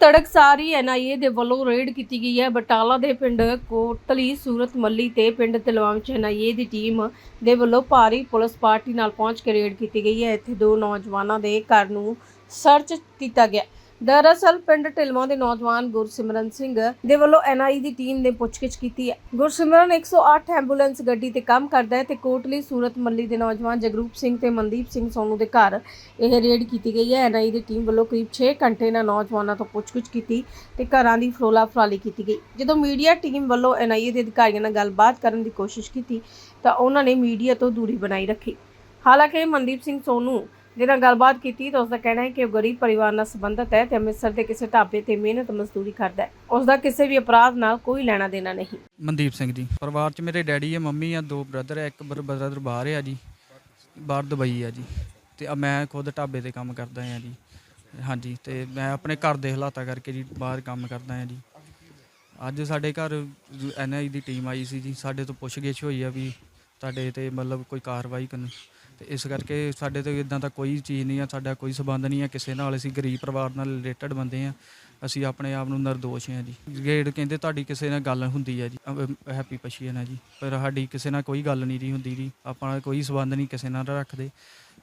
ਤੜਕਸਾਰੀ NIA ਦੇ ਵੱਲੋਂ raid ਕੀਤੀ ਗਈ ਹੈ। ਬਟਾਲਾ ਦੇ ਪਿੰਡ ਕੋਟਲੀ ਸੂਰਤ ਮੱਲੀ ਤੇ ਪਿੰਡ ਤਲਵਾਮ ਚ ਐਨਆਈਏ ਦੀ ਟੀਮ ਦੇ ਵੱਲੋਂ ਭਾਰੀ ਪੁਲਿਸ ਪਾਰਟੀ ਨਾਲ ਪਹੁੰਚ ਕੇ ਰੇਡ ਕੀਤੀ ਗਈ ਹੈ। ਇੱਥੇ ਦੋ ਨੌਜਵਾਨਾਂ ਦੇ ਘਰ ਨੂੰ ਸਰਚ ਕੀਤਾ ਗਿਆ। ਦਰਅਸਲ ਪਿੰਡ ਢਿਲਵਾਂ ਦੇ ਨੌਜਵਾਨ ਗੁਰਸਿਮਰਨ ਸਿੰਘ ਦੇ ਵੱਲੋਂ ਐਨਆਈ ਦੀ ਟੀਮ ਨੇ ਪੁੱਛਗਿੱਛ ਕੀਤੀ ਹੈ। ਗੁਰਸਿਮਰਨ 108 ਐਂਬੂਲੈਂਸ ਗੱਡੀ ਤੇ ਕੰਮ ਕਰਦਾ ਹੈ ਤੇ ਕੋਟਲੀ ਸੂਰਤ ਮੱਲੀ ਦੇ ਨੌਜਵਾਨ ਜਗਰੂਪ ਸਿੰਘ ਤੇ ਮਨਦੀਪ ਸਿੰਘ ਸੋਨੂ ਦੇ ਘਰ ਇਹ ਰੇਡ ਕੀਤੀ ਗਈ ਹੈ। ਐਨਆਈ ਦੀ ਟੀਮ ਵੱਲੋਂ ਕਰੀਬ 6 ਘੰਟੇ ਨਾਲ ਨੌਜਵਾਨਾਂ ਤੋਂ ਪੁੱਛਗਿੱਛ ਕੀਤੀ ਤੇ ਘਰਾਂ ਦੀ ਫਰੋਲਾ ਫਰਾਲੀ ਕੀਤੀ ਗਈ। ਜਦੋਂ ਮੀਡੀਆ ਟੀਮ ਵੱਲੋਂ ਐਨਆਈਏ ਦੇ ਅਧਿਕਾਰੀਆਂ ਨਾਲ ਗੱਲਬਾਤ ਕਰਨ ਦੀ ਕੋਸ਼ਿਸ਼ ਕੀਤੀ ਤਾਂ ਉਹਨਾਂ ਨੇ ਮੀਡੀਆ ਤੋਂ ਦੂਰੀ ਬਣਾਈ ਰੱਖੀ। ਹਾਲਾਂਕਿ ਮਨਦੀਪ ਸਿੰਘ ਸੋਨੂ ਦੇ ਨਾਲ ਗੱਲਬਾਤ ਕੀਤੀ ਤਾਂ ਉਸ ਦਾ ਕਹਿਣਾ ਹੈ ਕਿ ਉਹ ਗਰੀਬ ਪਰਿਵਾਰ ਨਾਲ ਸੰਬੰਧਿਤ ਹੈ ਤੇ ਅੰਮ੍ਰਿਤਸਰ ਦੇ ਕਿਸੇ ਢਾਬੇ ਤੇ ਮਿਹਨਤ ਮਜ਼ਦੂਰੀ ਕਰਦਾ ਹੈ। ਉਸ ਦਾ ਕਿਸੇ ਵੀ ਅਪਰਾਧ ਨਾਲ ਕੋਈ ਲੈਣਾ ਦੇਣਾ ਨਹੀਂ। ਮਨਦੀਪ ਸਿੰਘ ਜੀ, ਪਰਿਵਾਰ 'ਚ ਮੇਰੇ ਡੈਡੀ ਹੈ ਮੰਮੀ ਆ, ਦੋ ਬ੍ਰਦਰ ਹੈ ਇੱਕ ਬ੍ਰਦਰ ਬਾਹਰ ਆ ਜੀ, ਬਾਹਰ ਦੁਬਈ ਆ ਜੀ, ਤੇ ਮੈਂ ਖੁਦ ਢਾਬੇ ਤੇ ਕੰਮ ਕਰਦਾ ਹਾਂ ਜੀ, ਹਾਂਜੀ, ਤੇ ਮੈਂ ਆਪਣੇ ਘਰ ਦੇ ਹਾਲਾਤਾਂ ਕਰਕੇ ਜੀ ਬਾਹਰ ਕੰਮ ਕਰਦਾ ਆ ਜੀ। ਅੱਜ ਸਾਡੇ ਘਰ ਐਨਆਈ ਦੀ ਟੀਮ ਆਈ ਸੀ ਜੀ, ਸਾਡੇ ਤੋਂ ਪੁੱਛਗਿੱਛ ਹੋਈ ਆ ਵੀ ਤੁਹਾਡੇ ਤੇ ਮਤਲਬ ਕੋਈ ਕਾਰਵਾਈ ਕਰਨ ਤੇ ਇਸ ਕਰਕੇ ਸਾਡੇ ਤੇ ਇਦਾਂ ਦਾ ਕੋਈ ਚੀਜ਼ ਨਹੀਂ ਆ, ਸਾਡਾ ਕੋਈ ਸਬੰਧ ਨਹੀਂ ਆ, ਕਿਸੇ ਨਾਲ ਅਸੀਂ ਗਰੀਬ ਪਰਿਵਾਰ ਨਾਲ ਰਿਲੇਟਡ ਬੰਦੇ ਆ, ਅਸੀਂ ਆਪਣੇ ਆਪ ਨੂੰ ਨਿਰਦੋਸ਼ ਹਾਂ ਜੀ। ਗੇੜ ਕਹਿੰਦੇ ਤੁਹਾਡੀ ਕਿਸੇ ਨਾਲ ਗੱਲ ਹੁੰਦੀ ਹੈ ਜੀ ਹੈਪੀ ਪਸ਼ੀਨ ਹੈ ਜੀ, ਪਰ ਸਾਡੀ ਕਿਸੇ ਨਾਲ ਕੋਈ ਗੱਲ ਨਹੀਂ ਜੀ ਹੁੰਦੀ ਜੀ, ਆਪਾਂ ਕੋਈ ਸਬੰਧ ਨਹੀਂ ਕਿਸੇ ਨਾਲ ਰੱਖਦੇ।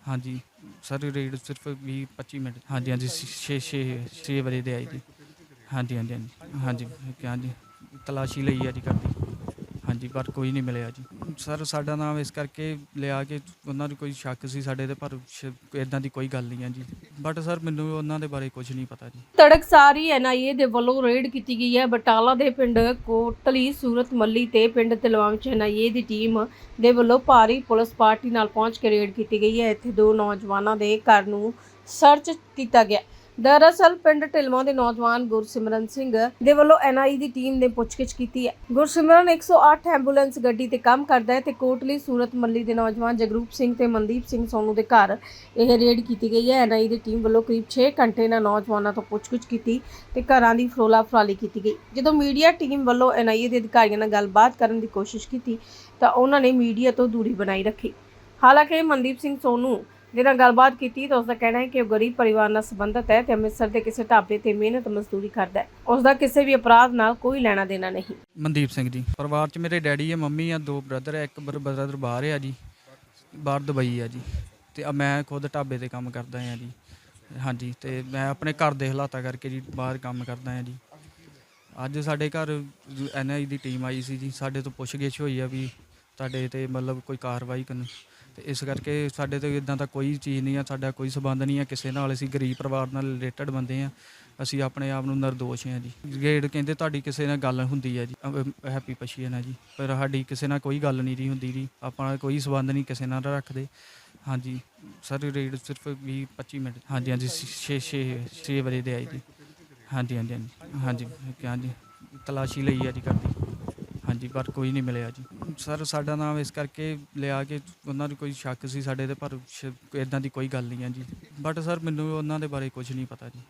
ਹਾਂਜੀ, ਸਰ ਰੇਡ ਸਿਰਫ 20 25 ਮਿੰਟ, ਹਾਂਜੀ ਹਾਂਜੀ 6 6 6 ਵਜੇ ਦੇ ਆਈ ਜੀ। ਹਾਂਜੀ ਹਾਂਜੀ ਹਾਂਜੀ ਹਾਂਜੀ ਹਾਂਜੀ, ਤਲਾਸ਼ੀ ਲਈ ਆ ਜੀ ਕਰਦੀ। ਹਾਂਜੀ, ਪਰ ਕੋਈ ਨਹੀਂ ਮਿਲਿਆ ਜੀ। ਸਰ, ਸਾਡਾ ਨਾਮ ਇਸ ਕਰਕੇ ਲਿਆ ਕਿ ਉਹਨਾਂ ਨੂੰ ਕੋਈ ਸ਼ੱਕ ਸੀ ਸਾਡੇ ਤੇ, ਪਰ ਇਦਾਂ ਦੀ ਕੋਈ ਗੱਲ ਨਹੀਂ ਹੈ ਜੀ। ਬਟ ਸਰ, ਮੈਨੂੰ ਉਹਨਾਂ ਦੇ ਬਾਰੇ ਕੁਝ ਨਹੀਂ ਪਤਾ ਜੀ। ਤੜਕਸਾਰੀ ਐਨਆਈਏ ਦੇ ਵੱਲੋਂ ਰੇਡ ਕੀਤੀ ਗਈ ਹੈ। ਬਟਾਲਾ ਦੇ ਪਿੰਡ ਕੋਟਲੀ ਸੂਰਤ ਮੱਲੀ ਤੇ ਪਿੰਡ ਤਲਵਾਮ ਚ ਐਨਆਈਏ ਦੀ ਟੀਮ ਦੇ ਵੱਲੋਂ ਭਾਰੀ ਪੁਲਿਸ ਪਾਰਟੀ ਨਾਲ ਪਹੁੰਚ ਕੇ ਰੇਡ ਕੀਤੀ ਗਈ ਹੈ। ਇੱਥੇ ਦੋ ਨੌਜਵਾਨਾਂ ਦੇ ਘਰ ਨੂੰ ਸਰਚ ਕੀਤਾ ਗਿਆ। ਦਰਅਸਲ ਪਿੰਡ ਢਿਲਵਾਂ ਦੇ ਨੌਜਵਾਨ ਗੁਰਸਿਮਰਨ ਸਿੰਘ ਦੇ ਵੱਲੋਂ ਐਨਆਈ ਦੀ ਟੀਮ ਨੇ ਪੁੱਛਗਿੱਛ ਕੀਤੀ ਹੈ। ਗੁਰਸਿਮਰਨ 108 ਐਂਬੂਲੈਂਸ ਗੱਡੀ ਤੇ ਕੰਮ ਕਰਦਾ ਹੈ ਤੇ ਕੋਟਲੀ ਸੂਰਤ ਮੱਲੀ ਦੇ ਨੌਜਵਾਨ ਜਗਰੂਪ ਸਿੰਘ ਤੇ ਮਨਦੀਪ ਸਿੰਘ ਸੋਨੂ ਦੇ ਘਰ ਇਹ ਰੇਡ ਕੀਤੀ ਗਈ ਹੈ। ਐਨਆਈ ਦੀ ਟੀਮ ਵੱਲੋਂ ਕਰੀਬ 6 ਘੰਟੇ ਨਾਲ ਨੌਜਵਾਨਾਂ ਤੋਂ ਪੁੱਛਗਿੱਛ ਕੀਤੀ ਤੇ ਘਰਾਂ ਦੀ ਫਰੋਲਾ ਫਰਾਲੀ ਕੀਤੀ ਗਈ। ਜਦੋਂ ਮੀਡੀਆ ਟੀਮ ਵੱਲੋਂ ਐਨਆਈਏ ਦੇ ਅਧਿਕਾਰੀਆਂ ਨਾਲ ਗੱਲਬਾਤ ਕਰਨ ਦੀ ਕੋਸ਼ਿਸ਼ ਕੀਤੀ ਤਾਂ ਉਹਨਾਂ ਨੇ ਮੀਡੀਆ ਤੋਂ ਦੂਰੀ ਬਣਾਈ ਰੱਖੀ। ਹਾਲਾਂਕਿ ਮਨਦੀਪ ਸਿੰਘ ਸੋਨੂ ਦੇ ਗੱਲਬਾਤ ਕੀਤੀ ਤਾਂ ਉਸ ਦਾ ਕਹਿਣਾ ਹੈ ਕਿ ਉਹ ਗਰੀਬ ਪਰਿਵਾਰ ਨਾਲ ਸੰਬੰਧਿਤ ਹੈ ਤੇ ਅੰਮ੍ਰਿਤਸਰ ਦੇ ਕਿਸੇ ਢਾਬੇ ਤੇ ਮਿਹਨਤ ਮਜ਼ਦੂਰੀ ਕਰਦਾ ਹੈ। ਉਸ ਦਾ ਕਿਸੇ ਵੀ ਅਪਰਾਧ ਨਾਲ ਕੋਈ ਲੈਣਾ ਦੇਣਾ ਨਹੀਂ। ਮਨਦੀਪ ਸਿੰਘ ਜੀ, ਪਰਿਵਾਰ 'ਚ ਮੇਰੇ ਡੈਡੀ ਹੈ ਮੰਮੀ ਆ, ਦੋ ਬ੍ਰਦਰ ਹੈ ਇੱਕ ਬ੍ਰਦਰ ਬਾਹਰ ਆ ਜੀ, ਬਾਹਰ ਦੁਬਈ ਆ ਜੀ, ਤੇ ਮੈਂ ਖੁਦ ਢਾਬੇ ਤੇ ਕੰਮ ਕਰਦਾ ਹਾਂ ਜੀ, ਹਾਂਜੀ, ਤੇ ਮੈਂ ਆਪਣੇ ਘਰ ਦੇ ਹਾਲਾਤਾਂ ਕਰਕੇ ਜੀ ਬਾਹਰ ਕੰਮ ਕਰਦਾ ਆ ਜੀ। ਅੱਜ ਸਾਡੇ ਘਰ ਐਨਆਈ ਦੀ ਟੀਮ ਆਈ ਸੀ ਜੀ, ਸਾਡੇ ਤੋਂ ਪੁੱਛਗਿੱਛ ਹੋਈ ਆ ਵੀ ਤੁਹਾਡੇ ਤੇ ਮਤਲਬ ਕੋਈ ਕਾਰਵਾਈ ਕਰਨ ਤੇ ਇਸ ਕਰਕੇ ਸਾਡੇ ਤੇ ਇਦਾਂ ਦਾ ਕੋਈ ਚੀਜ਼ ਨਹੀਂ ਆ, ਸਾਡਾ ਕੋਈ ਸਬੰਧ ਨਹੀਂ ਆ, ਕਿਸੇ ਨਾਲ ਅਸੀਂ ਗਰੀਬ ਪਰਿਵਾਰ ਨਾਲ ਰਿਲੇਟਡ ਬੰਦੇ ਆ, ਅਸੀਂ ਆਪਣੇ ਆਪ ਨੂੰ ਨਿਰਦੋਸ਼ ਹਾਂ ਜੀ। ਗੇੜ ਕਹਿੰਦੇ ਤੁਹਾਡੀ ਕਿਸੇ ਨਾਲ ਗੱਲ ਹੁੰਦੀ ਹੈ ਜੀ ਹੈਪੀ ਪਸ਼ੀਨ ਹੈ ਜੀ, ਪਰ ਸਾਡੀ ਕਿਸੇ ਨਾਲ ਕੋਈ ਗੱਲ ਨਹੀਂ ਜੀ ਹੁੰਦੀ ਜੀ, ਆਪਾਂ ਕੋਈ ਸਬੰਧ ਨਹੀਂ ਕਿਸੇ ਨਾਲ ਰੱਖਦੇ। ਹਾਂਜੀ, ਸਰ ਰੇਡ ਸਿਰਫ 20 25 ਮਿੰਟ, ਹਾਂਜੀ ਹਾਂਜੀ 6 6 6 ਵਜੇ ਦੇ ਆਈ ਜੀ। ਹਾਂਜੀ ਹਾਂਜੀ ਹਾਂਜੀ ਹਾਂਜੀ ਹਾਂਜੀ, ਤਲਾਸ਼ੀ ਲਈ ਆ ਜੀ ਕਰਦੀ। ਹਾਂਜੀ, ਪਰ ਕੋਈ ਨਹੀਂ ਮਿਲਿਆ ਜੀ। ਸਰ, ਸਾਡਾ ਨਾਮ ਇਸ ਕਰਕੇ ਲਿਆ ਕਿ ਉਹਨਾਂ ਨੂੰ ਕੋਈ ਸ਼ੱਕ ਸੀ ਸਾਡੇ ਤੇ, ਪਰ ਇਦਾਂ ਦੀ ਕੋਈ ਗੱਲ ਨਹੀਂ ਹੈ ਜੀ। ਬਟ ਸਰ ਮੈਨੂੰ ਉਹਨਾਂ ਦੇ ਬਾਰੇ ਕੁਝ ਨਹੀਂ ਪਤਾ ਜੀ।